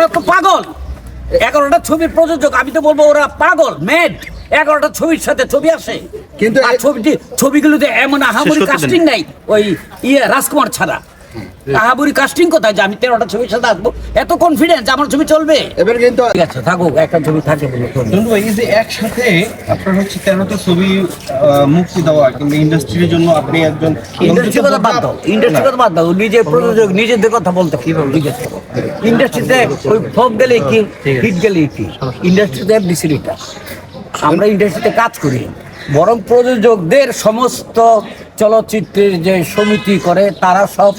ওরা তো পাগল। এগারোটা ছবির প্রযোজক আমি তো বলব ওরা পাগল মেড এগারোটা ছবির সাথে ছবি আসে। কিন্তু ছবিটি ছবিগুলোতে এমন আহামরি কাস্টিং নাই ওই ইয়ে রাজকুমার ছাড়া। আহামরি কাস্টিং কোথায়? যে আমি তেরোটা ছবির সাথে আসব। এত কনফিডেন্স আমার ছবি চলবে? এবার কিন্তু ঠিক আছে থাকুক একটা ছবি থাকে বলে। এই যে একসাথে আপনার হচ্ছে তেরোটা ছবি মুক্তি দেওয়া কিন্তু ইন্ডাস্ট্রির জন্য আপনি একজন ইন্ডাস্ট্রির কথা বাদ দাও ইন্ডাস্ট্রির কথা বাদ দাও। নিজের প্রযোজক নিজেদের কথা বলতে কি জিজ্ঞেস করো ইন্ডাস্ট্রিতে ওই ফ্লপ গেলে কি হিট গেলে কি? ইন্ডাস্ট্রিতে আমরা ইন্ডাস্ট্রিতে কাজ করি। বরং প্রযোজকদের সমস্ত চলচ্চিত্রের যে সমিতি করে তারা সব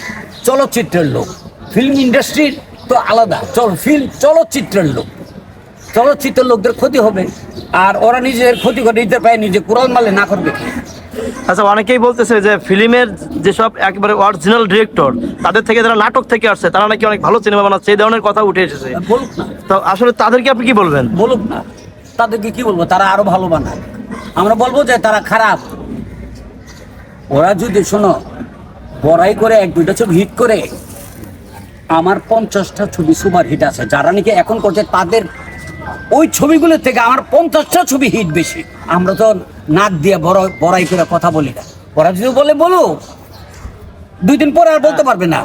চলচ্চিত্রের লোক। ফিল্ম ইন্ডাস্ট্রির তো আলাদা। চল ফিল্ম চলচ্চিত্রের লোক। চলচ্চিত্রের লোকদের ক্ষতি হবে। আর ওরা নিজের ক্ষতি করে নিজের পায়ে নিজে কুড়াল মারলে না করবে আচ্ছা অনেকেই বলতেছে যে ফিল্মের যেসব একেবারে অরিজিনাল ডিরেক্টর তাদের থেকে যারা নাটক থেকে আসছে তারা নাকি অনেক ভালো সিনেমা বানাচ্ছে এই ধরনের কথা উঠে এসেছে। বলুক না। তো আসলে তাদেরকে আপনি কি বলবেন? বলুক না। তাদেরকে কি বলব? তারা আরও ভালো বানায় আমরা বলব যে তারা খারাপ। ওরা যদি শোনো, বড়াই করে এক দুইটা ছবি হিট করে, আমার পঞ্চাশটা ছবি সুপার হিট আছে। যারা নাকি এখন করছে তাদের ওই ছবিগুলো থেকে আমার পঞ্চাশটা ছবি হিট বেশি। আমরা তো নাক দিয়ে বড় বড়াই করে কথা বলি না। ওরা যদি বলে, বলো, দুই দিন পরে আর বলতে পারবে না।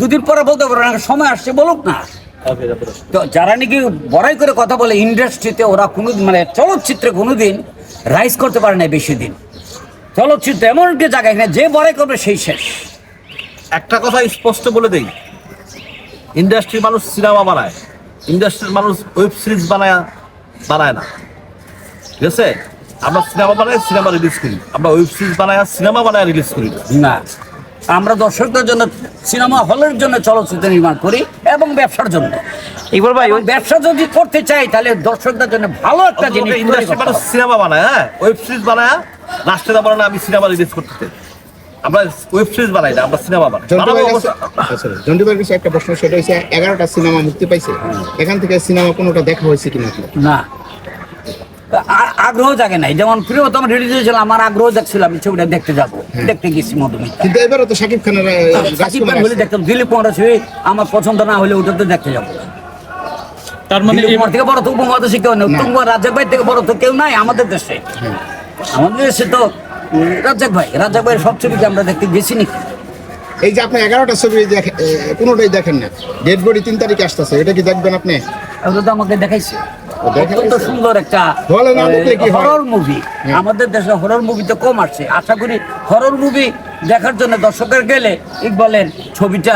দুদিন পরে বলতে পারবে না সময় আসছে, বলুক না। তো যারা নাকি বড়াই করে কথা বলে ইন্ডাস্ট্রিতে ওরা কোনো মানে চলচ্চিত্রে কোনোদিন রাইজ করতে পারে না বেশি দিন। চলচ্চিত্র এমন একটি জায়গা এখানে যে বড়াই করবে সেই শেষ। একটা কথা স্পষ্ট বলে দেই। ইন্ডাস্ট্রির মানুষ সিনেমা বানায় ইন্ডাস্ট্রির মানুষ ওয়েব সিরিজ বানায় বানায় না। ঠিক আছে? আমরা সিনেমা বানাই সিনেমা রিলিজ করি। আমরা ওয়েব সিরিজ বানায় সিনেমা বানায় রিলিজ করি না। আমরা দর্শকদের জন্য সিনেমা হলের জন্য চলচ্চিত্র নির্মাণ করি এবং ব্যবসার জন্য ইকবাল ভাই এবং ব্যবসা যদি করতে চাই তাহলে দর্শকদের জন্য ভালো একটা জিনিস। সিনেমা বানায় হ্যাঁ ওয়েব সিরিজ বানায় রাষ্ট্রের বলে না আমি সিনেমা রিলিজ করতে চাই। আমরা ওয়েব সিরিজ বানাই না আমরা সিনেমা বানাই জন্টু বানাবো ভাইয়ের। কাছে- আচ্ছা, ভাইয়ের কাছে একটা প্রশ্ন সেটা হচ্ছে এগারোটা সিনেমা মুক্তি পাইছে এখান থেকে সিনেমা কোনোটা দেখা হয়েছে কিনা? না আগ্রহ জাগে নাই। যেমন প্রিয়তম রিলিজ হয়েছিল আমার আগ্রহ দেখছিল আমি ছবিটা দেখতে যাব। দেখতে গেছি মধুমিতা। কিন্তু এবারও তো শাকিব খানের সাকিব খান হলে দেখতাম দিলীপ কুমার ছবি আমার পছন্দ না হলে ওটা তো দেখতে যাব। তার মানে এবার- কুমার থেকে বড় তো উপমহাদেশে কেউ নেই। উত্তম কুমার রাজ্জাক ভাই থেকে বড় তো কেউ নাই আমাদের দেশে। আমাদের দেশে তো রাজ্জাক ভাই। রাজ্জাক ভাইয়ের সব ছবিকে আমরা দেখতে গেছি নাকি? এই যে আপনি এগারোটা ছবি দেখে- কোনোটাই দেখেন না। ডেড বডি তিন তারিখে আসতেছে এটা কি দেখবেন আপনি? ওটা তো আমাকে দেখাইছে? অত্যন্ত সুন্দর একটা হয়? হরর মুভি আমাদের দেশে হরর মুভি তো কম আসছে। আশা করি হরর মুভি দেখার জন্য দর্শকের গেলে ইকবালের ছবিটা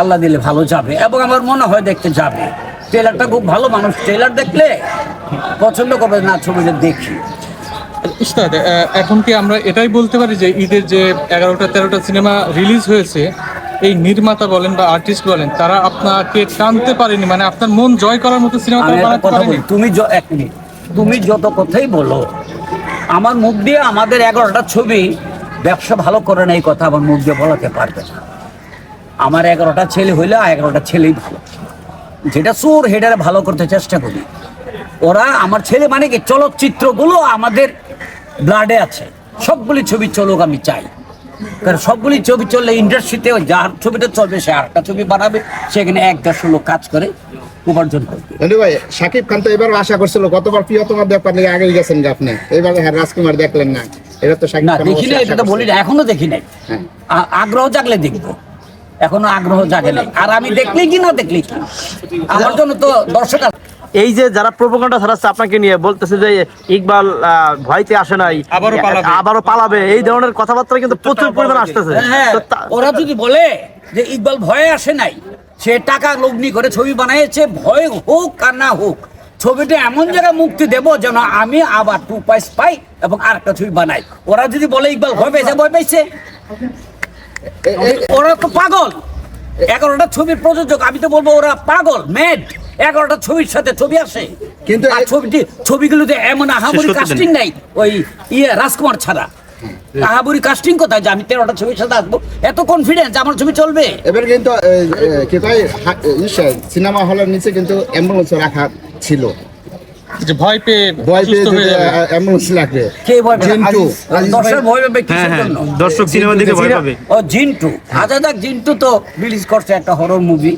আল্লাহ দিলে ভালো যাবে এবং আমার মনে হয় দেখতে যাবে। ট্রেলারটা খুব ভালো মানুষ। ট্রেলার দেখলে পছন্দ করবে না ছবিটা দেখি। উস্তাদ এখন কি আমরা এটাই বলতে পারি যে ঈদের যে এগারোটা তেরোটা সিনেমা রিলিজ হয়েছে এই নির্মাতা বলেন বা আর্টিস্ট বলেন তারা আপনাকে টানতে পারেনি মানে আপনার মন জয় করার মতো সিনেমা আমি তারা বানাতে পারেনি। তুমি এক মিনিট। তুমি যত কথাই বলো আমার মুখ দিয়ে আমাদের এগারোটা ছবি ব্যবসা ভালো করে না এই কথা আমার মুখ দিয়ে বলাতে পারবে না। আমার এগারোটা ছেলে হইলে এগারোটা ছেলেই ভালো। যেটা চোর হেডারে ভালো করতে চেষ্টা করি। ওরা আমার ছেলে মানে কি? চলচ্চিত্রগুলো আমাদের ব্লাডে আছে। সবগুলি ছবি চলুক আমি চাই। কারণ সবগুলি ছবি চললে ইন্ডাস্ট্রিতে যার ছবিটা চলবে সে আরেকটা ছবি বানাবে সেখানে এক দেড়শো লোক কাজ করে উপার্জন করবে। ভাই শাকিব খান তো এবারও আশা করছিল গতবার প্রিয়তমার ব্যাপার নিয়ে আগেই গেছেন যে আপনি। এবার হ্যাঁ রাজকুমার দেখলেন না। এটা তো না দেখি নাই এটা তো বলি না এখনও দেখি নাই। হ্যাঁ। আগ্রহ জাগলে দেখব। এখনও আগ্রহ জাগে নাই। আর আমি দেখলেই কি না দেখলেই কি? আমার জন্য তো দর্শক। এই যে যারা প্রোপাগান্ডা ছড়াচ্ছে আপনাকে নিয়ে বলতেছে যে ইকবাল ভয়তে আসে নাই আবারও পালাবে। আবারও পালাবে। এই ধরনের কথাবার্তা কিন্তু প্রচুর পরিমাণে আসতেছে। হ্যাঁ ওরা যদি বলে যে ইকবাল ভয়ে আসে নাই সে টাকা লগ্নি করে ছবি বানাইছে ভয় হোক আর না হোক ছবিটা এমন জায়গায় মুক্তি দেব যেন আমি আবার টু পয়স পাই এবং আরেকটা ছবি বানাই। ওরা যদি বলে ইকবাল ভয় পেয়েছে ভয় পেয়েছে। ওরা তো পাগল। এগারোটা ছবির প্রযোজক আমি তো বলব ওরা পাগল মেড এগারোটা ছবির সাথে ছবি আসে। কিন্তু আর ছবিটি ছবিগুলোতে এমন আহামরি কাস্টিং নাই। ওই ইয়ে রাজকুমার ছাড়া। আহাবুরি কাস্টিং কোথায়? যে আমি তেরোটা ছবির সাথে আসব। এত কনফিডেন্স আমার ছবি চলবে? এবার কিন্তু সিনেমা হলের নিচে কিন্তু অ্যাম্বুলেন্স রাখা ছিল। যে ভয় পেয়ে ভয় পেয়ে সুস্থ হয়ে যেতে যাবে। অ্যাম্বুলেন্স লাগবে। কে ভয় জিন্টু, আজিজ- আজিজ দর্শক ভয় পাবে কিসের হ্যাঁ, জন্য? দর্শক সিনেমা দেখে ভয় পাবে। ও জিন্টু। জিন্টু তো রিলিজ করছে একটা হরর মুভি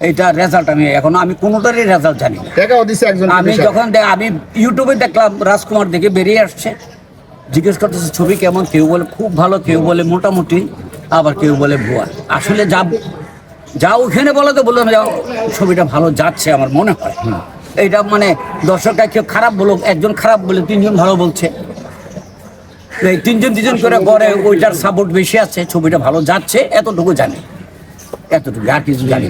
এটা রেজাল্ট আমি এখনও আমি কোনোটারই রেজাল্ট জানি না। টাকাও দিছে একজন আমি যখন আমি ইউটিউবে দেখলাম রাজকুমার দেখে বেরিয়ে আসছে। জিজ্ঞেস করতেছে ছবি কেমন? কেউ বলে খুব ভালো। কেউ বলে মোটামুটি। আবার কেউ বলে ভুয়া। আসলে যা যা ওখানে বলে তো বললাম যা ছবিটা ভালো যাচ্ছে আমার মনে হয়। এইটা মানে দর্শকটা কেউ খারাপ বলুক, একজন খারাপ বলে তিনজন ভালো বলছে। এই তিনজন তিনজন করে গড়ে ওইটার সাপোর্ট বেশি আছে, ছবিটা ভালো যাচ্ছে, এতটুকু জানি। এতটুকু, আর কিছু জানি